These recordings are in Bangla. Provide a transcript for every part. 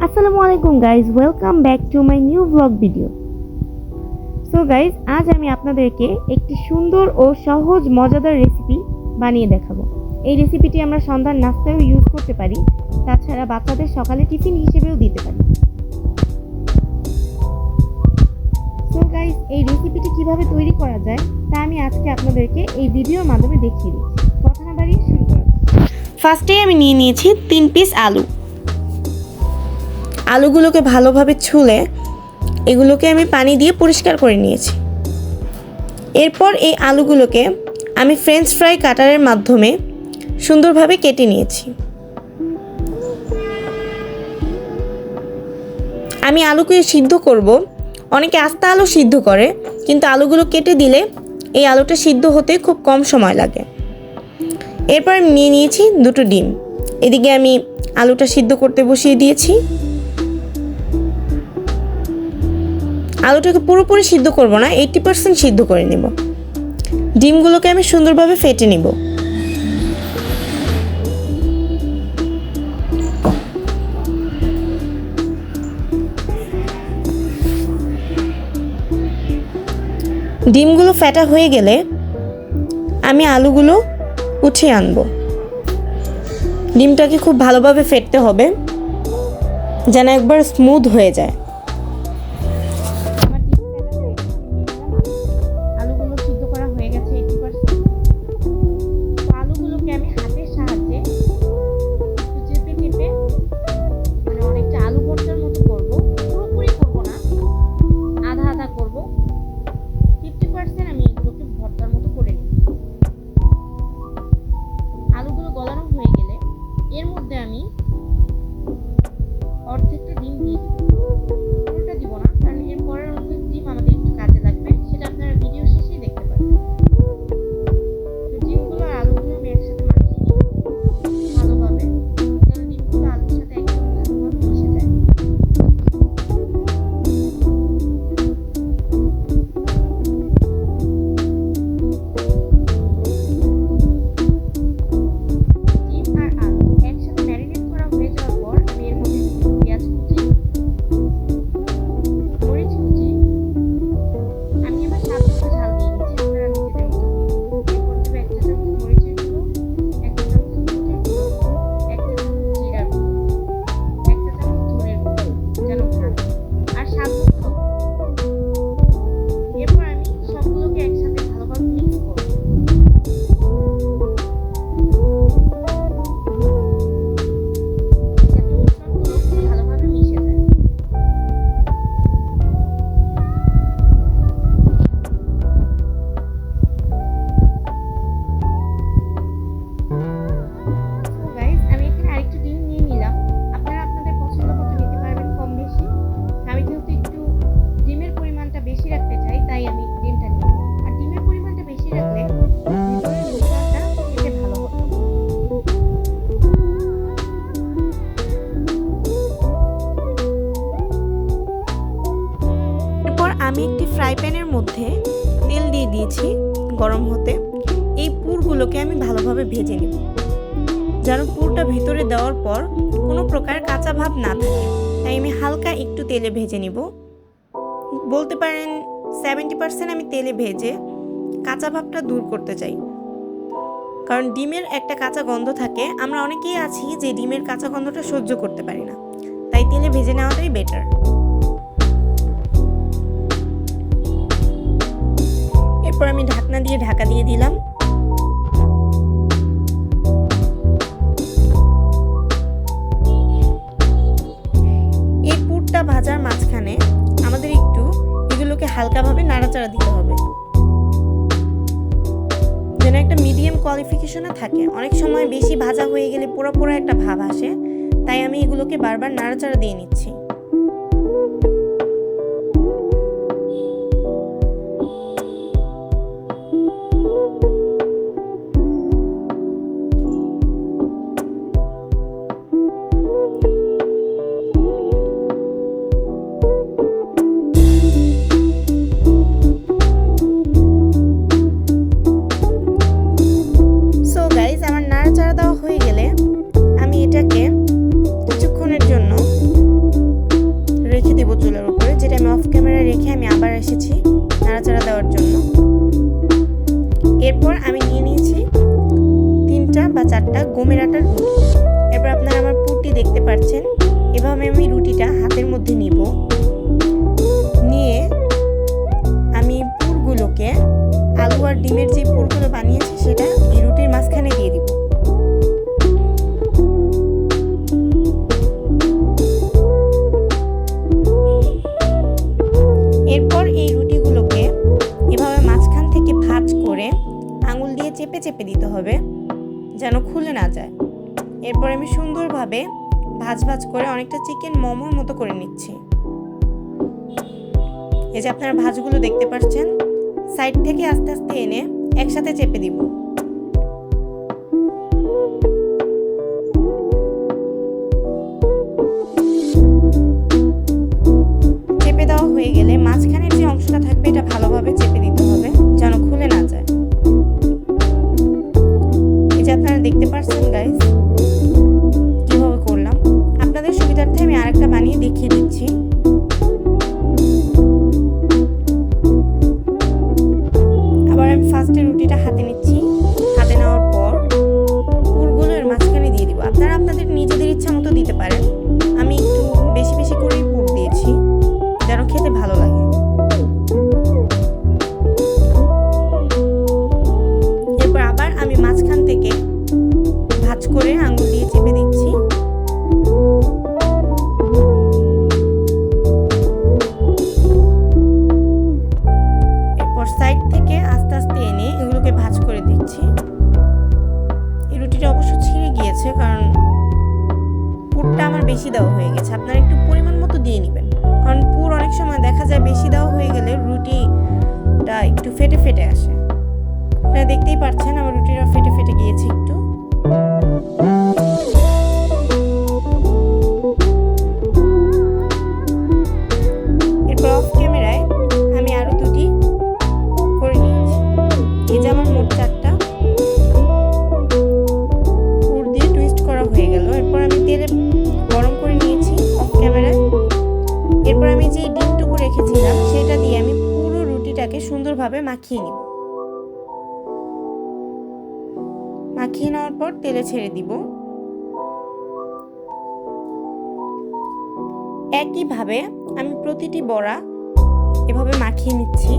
আসসালামু আলাইকুম guys welcome back to my new blog video so guys আজ আমি আপনাদেরকে একটি সুন্দর ও সহজ মজাদার রেসিপি বানিয়ে দেখাবো। এই রেসিপিটি আমরা সন্ধ্যার নাস্তায়ও ইউজ করতে পারি, তাছাড়া বাচ্চাদের সকালে টিফিন হিসেবেও দিতে পারি। সো গাইজ এই রেসিপিটি কীভাবে তৈরি করা যায়, তা আমি আজকে আপনাদেরকে এই ভিডিওর মাধ্যমে দেখিয়ে দিচ্ছি। কথা না বাড়িয়ে শুরু করা ফার্স্টেই আমি নিয়ে নিয়েছি তিন পিস আলু। আলুগুলোকে ভালোভাবে ছুলে এগুলোকে আমি পানি দিয়ে পরিষ্কার করে নিয়েছি। এরপর এই আলুগুলোকে আমি ফ্রেঞ্চ ফ্রাই কাটারের মাধ্যমে সুন্দরভাবে কেটে নিয়েছি। আমি আলুকে সিদ্ধ করব। অনেকে আস্তা আলু সিদ্ধ করে, কিন্তু আলুগুলো কেটে দিলে এই আলুটা সিদ্ধ হতে খুব কম সময় লাগে। এরপর নিয়ে নিয়েছি দুটো ডিম। এদিকে আমি আলুটা সিদ্ধ করতে বসিয়ে দিয়েছি। আলুটাকে পুরোপুরি সিদ্ধ করব না এইটি পার্সেন্ট সিদ্ধ করে নেব। ডিমগুলোকে আমি সুন্দরভাবে ফেটে নিব। ডিমগুলো ফেটা হয়ে গেলে আমি আলুগুলো উঠিয়ে আনব। ডিমটাকে খুব ভালোভাবে ফেটতে হবে, যেন একবার স্মুথ হয়ে যায়। মধ্যে তেল দিয়ে দিয়েছি গরম হতে। এই পুরগুলোকে আমি ভালোভাবে ভেজে নেব। যেন পুরটা ভেতরে দেওয়ার পর কোনো প্রকার কাঁচা ভাব না থাকে। তাই আমি হালকা একটু তেলে ভেজে নিব। বলতে পারেন সেভেন্টি পার্সেন্ট আমি তেলে ভেজে কাঁচা ভাবটা দূর করতে চাই। কারণ ডিমের একটা কাঁচা গন্ধ থাকে। আমরা অনেকেই আছি যে ডিমের কাঁচা গন্ধটা সহ্য করতে পারি না। তাই তেলে ভেজে নেওয়াটাই বেটার এরপর আমি ঢাকনা দিয়ে ঢাকা দিয়ে দিলাম। এই পুরটা ভাজার মাঝখানে আমাদের একটু এগুলোকে হালকাভাবে নাড়াচাড়া দিতে হবে। যেন একটা মিডিয়াম কোয়ালিফিকেশনে থাকে। অনেক সময় বেশি ভাজা হয়ে গেলে পোড়া পোড়া একটা ভাব আসে, তাই আমি এগুলোকে বারবার নাড়াচাড়া দিয়ে নিচ্ছি। গমের আটার রুটি। এরপর আপনারা আমার পুরটি দেখতে পাচ্ছেন। এভাবে আমি রুটিটা হাতের মধ্যে নিব। নিয়ে আমি পুরগুলোকে আলু আর ডিমের যে পুরগুলো বানিয়েছি সেটা এই রুটির মাঝখানে দিয়ে দিব। এরপর এই রুটিগুলোকে এভাবে মাঝখান থেকে ভাঁজ করে আঙুল দিয়ে চেপে চেপে দিতে হবে। যেন খুলে না যায়। এরপর আমি সুন্দরভাবে ভাজ ভাজ করে অনেকটা চিকেন মোমোর মতো করে নিচ্ছি। এই যে আপনারা ভাজগুলো দেখতে পাচ্ছেন সাইড থেকে আস্তে আস্তে এনে একসাথে চেপে দিব। 12. গিয়েছে কারণ পুরটা আমার বেশি দেওয়া হয়ে গেছে। আপনারা একটু পরিমাণ মতো দিয়ে নেবেন। কারণ পুর অনেক সময় দেখা যায় বেশি দেওয়া হয়ে গেলে রুটিটা একটু ফেটে ফেটে আসে। আপনারা দেখতেই পাচ্ছেন আমার রুটিটা ফেটে ফেটে গিয়েছে একটু। মাখিয়ে নেওয়ার পর তেলে ছেড়ে দিব। একইভাবে আমি প্রতিটি বড়া এভাবে মাখিয়ে নিচ্ছি।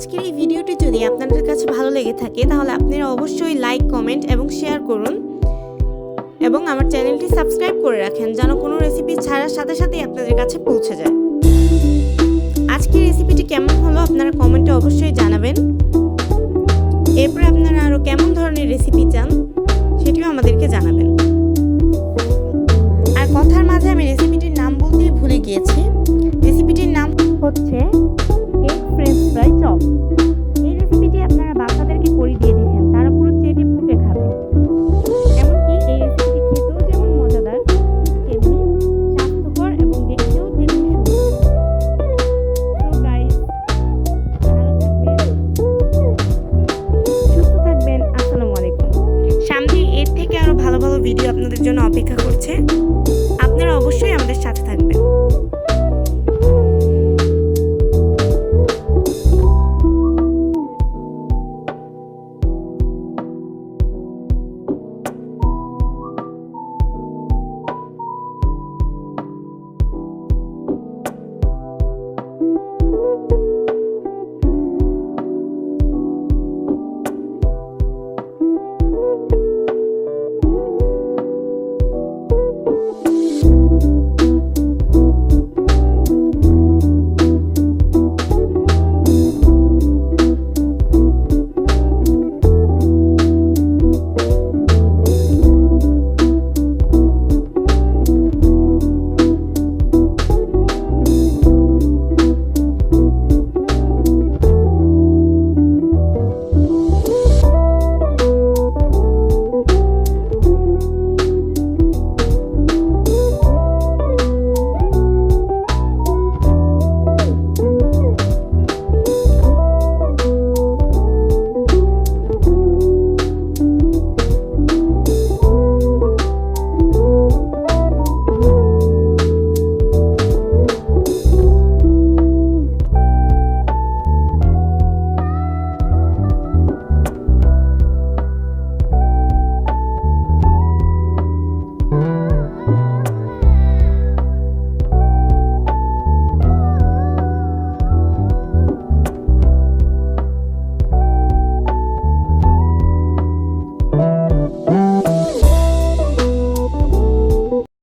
আজকের এই ভিডিওটি যদি আপনাদের কাছে ভালো লেগে থাকে, তাহলে আপনারা অবশ্যই লাইক কমেন্ট এবং শেয়ার করুন। এবং আমার চ্যানেলটি সাবস্ক্রাইব করে রাখেন যেন কোনো রেসিপি ছাড়ার সাথে সাথেই আপনাদের কাছে পৌঁছে যায়। আজকের রেসিপিটি কেমন হলো আপনারা কমেন্টে অবশ্যই জানাবেন। এরপরে আপনারা আরও কেমন ধরনের রেসিপি চান, সেটিও আমাদেরকে জানাবেন। আর কথার মাঝে আমি রেসিপিটির নাম বলতেই ভুলে গিয়েছি। রেসিপিটির নাম হচ্ছে